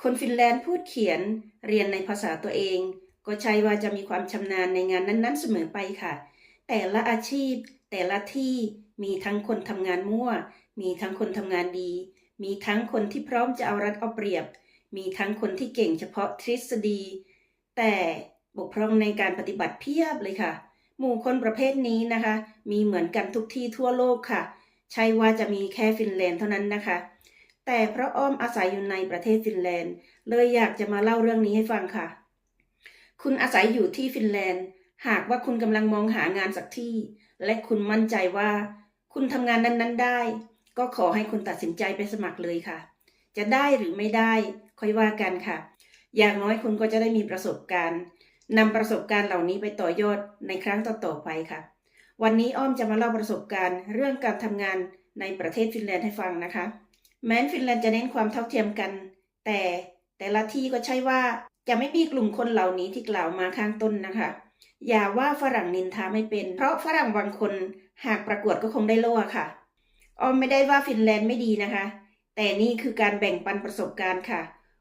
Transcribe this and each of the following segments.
คนฟินแลนด์พูดเขียนเรียนในภาษาตัวเอง ก็ใช่ว่าจะมีความชำนาญในงานนั้นๆเสมอไปค่ะ แต่ละอาชีพ แต่ละที่มีทั้งคนทำงานมั่ว มีทั้งคนทำงานดี มีทั้งคนที่พร้อมจะเอารัดเอาเปรียบ มีทั้งคนที่เก่งเฉพาะทฤษฎี แต่บกพร่องในการปฏิบัติเพียบเลยค่ะ หมู่คนประเภทนี้นะคะ มีเหมือนกันทุกที่ทั่วโลกค่ะ ใช่ว่าจะมีแค่ฟินแลนด์เท่านั้นนะคะ แต่เพราะอ้อมอาศัยอยู่ในประเทศฟินแลนด์ เลยอยากจะมาเล่าเรื่องนี้ให้ฟังค่ะ คุณอาศัยอยู่ที่ฟินแลนด์ หากว่าคุณกำลังมองหางานสักที่ และคุณมั่นใจว่า คุณทำงานนั้นๆได้ ก็ขอให้คุณตัดสินใจไปสมัครเลยค่ะ จะได้หรือไม่ได้ค่อยว่ากันค่ะ อย่างน้อยคุณก็จะได้มีประสบการณ์นำประสบการณ์เหล่านี้ไปต่อยอดในครั้งต่อๆไปค่ะ วันนี้อ้อมจะมาเล่าประสบการณ์ เรื่องการทำงานในประเทศฟินแลนด์ให้ฟังนะคะ แม้นฟินแลนด์จะเน้นความเท่าเทียมกัน แต่แต่ละที่ก็ใช่ว่าจะไม่มีกลุ่มคนเหล่านี้ที่กล่าวมาข้างต้นนะคะ อย่าว่าฝรั่งนินทาไม่เป็น เพราะฝรั่งบางคนหากประกวดก็คงได้โล่ค่ะ ออมไม่ได้ว่าฟินแลนด์ไม่ดีนะคะ แต่นี่คือการแบ่งปันประสบการณ์ค่ะ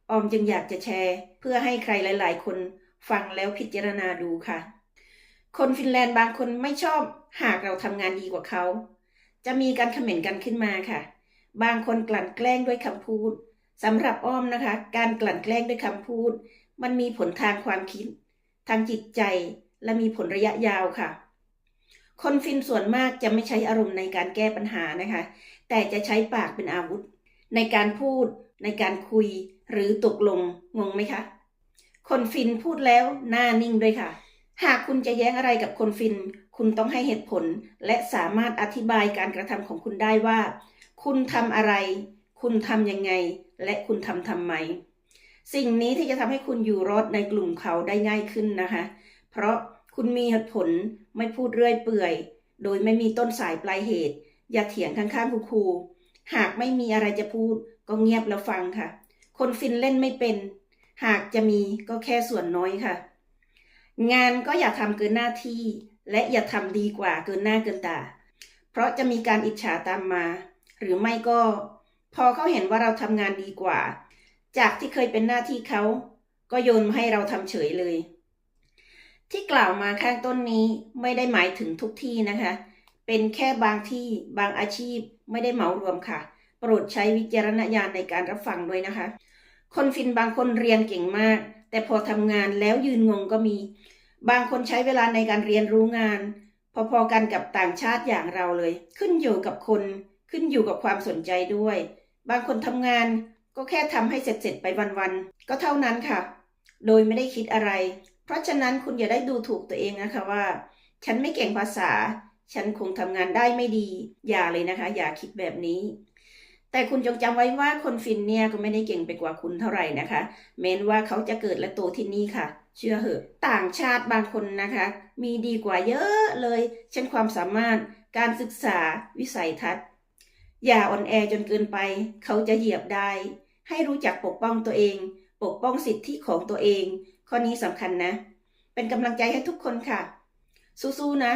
ออมจึงอยากจะแชร์ เพื่อให้ใครหลาย ๆ คนฟังแล้วพิจารณาดูค่ะ คนฟินแลนด์บางคนไม่ชอบหากเราทำงานดีกว่าเขา จะมีการเขม่นกันขึ้นมาค่ะ บางคนกลั่นแกล้งด้วยคำพูดสำหรับอ้อมนะคะ การกลั่นแกล้งด้วยคำพูด มันมีผลทางความคิด ทางจิตใจและมีผลระยะยาวค่ะ คนฟินส่วนมากจะไม่ใช้อารมณ์ในการแก้ปัญหานะคะ แต่จะใช้ปากเป็นอาวุธ ในการพูด ในการคุย หรือตกลงงงไหมคะ คนฟินพูดแล้วหน้านิ่งด้วยค่ะ หากคุณจะแย้งอะไรกับคนฟิน คุณต้องให้เหตุผล และสามารถอธิบายการกระทำของคุณได้ว่า คุณทำอะไร คุณทำยังไง และคุณทำทำไม สิ่งนี้ที่จะทำให้คุณอยู่รอดในกลุ่มเขาได้ง่ายขึ้นนะคะ เพราะคุณมีเหตุผลไม่พูดเรื่อยเปื่อย โดยไม่มีต้นสายปลายเหตุ อย่าเถียงข้างๆครู หากไม่มีอะไรจะพูดก็เงียบแล้วฟังค่ะ คนฟินเล่นไม่เป็น หากจะมีก็แค่ส่วนน้อยค่ะ งานก็อย่าทำเกินหน้าที่ และอย่าทำดีกว่าเกินหน้าเกินตา เพราะจะมีการอิจฉาตามมา หรือไม่ก็ พอเขาเห็นว่าเราทำงานดีกว่า จากที่เคยเป็นหน้าที่เขาก็โยนมาให้เราทำเฉยเลย ที่กล่าวมาข้างต้นนี้ไม่ได้หมายถึงทุกที่นะคะ เป็นแค่บางที่บางอาชีพไม่ได้เหมารวมค่ะ โปรดใช้วิจารณญาณในการรับฟังด้วยนะคะ คนฟินบางคนเรียนเก่งมาก แต่พอทำงานแล้วยืนงงก็มี บางคนใช้เวลาในการเรียนรู้งาน พอๆกันกับต่างชาติอย่างเราเลย ขึ้นอยู่กับคน ขึ้นอยู่กับความสนใจด้วย บางคนทำงานก็แค่ทำให้เสร็จๆไปวันๆก็เท่านั้นค่ะ โดยไม่ได้คิดอะไร เพราะฉะนั้นคุณอย่าได้ดูถูกตัวเองนะคะว่า ฉันไม่เก่งภาษา ฉันคงทำงานได้ไม่ดี อย่าเลยนะคะ อย่าคิดแบบนี้ แต่คุณจงจำไว้ว่าคนฟินเนี่ยก็ไม่ได้เก่งไปกว่าคุณเท่าไหร่นะคะแม้นว่าเขาจะเกิดและโตที่นี่ค่ะเชื่อเหอะต่างชาติบางคนนะคะ มีดีกว่าเยอะเลย เช่นความสามารถการศึกษาวิสัยทัศน์ อย่าอ่อนแอจนเกินไป เขาจะเหยียบได้ ให้รู้จักปกป้องตัวเอง ปกป้องสิทธิของตัวเอง ข้อนี้สำคัญนะ เป็นกำลังใจให้ทุกคนค่ะ สู้ๆนะ